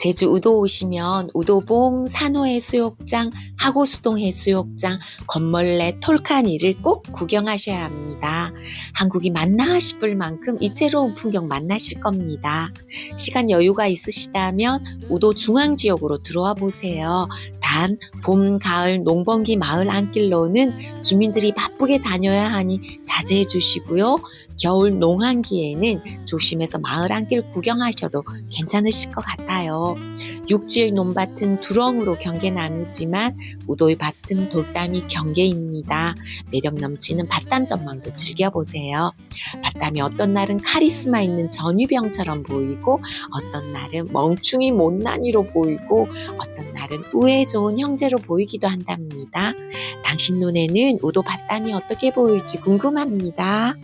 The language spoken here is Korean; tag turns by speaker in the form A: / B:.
A: 제주 우도 오시면 우도봉, 산호해 수욕장, 하고수동 해수욕장, 건멀레, 톨카니를 꼭 구경하셔야 합니다. 한국이 맞나 싶을 만큼 이채로운 풍경 만나실 겁니다. 시간 여유가 있으시다면 우도 중앙 지역으로 들어와 보세요. 단 봄, 가을, 농번기 마을 안길로는 주민들이 바쁘게 다녀야 하니 자제해 주시고요. 겨울 농한기에는 조심해서 마을 안길 구경하셔도 괜찮으실 것 같아요. 육지의 논밭은 두렁으로 경계 나누지만 우도의 밭은 돌담이 경계입니다. 매력 넘치는 밭담 전망도 즐겨보세요. 밭담이 어떤 날은 카리스마 있는 전유병처럼 보이고 어떤 날은 멍충이 못난이로 보이고 어떤 날은 우애 좋은 형제로 보이기도 한답니다. 당신 눈에는 우도 밭담이 어떻게 보일지 궁금합니다.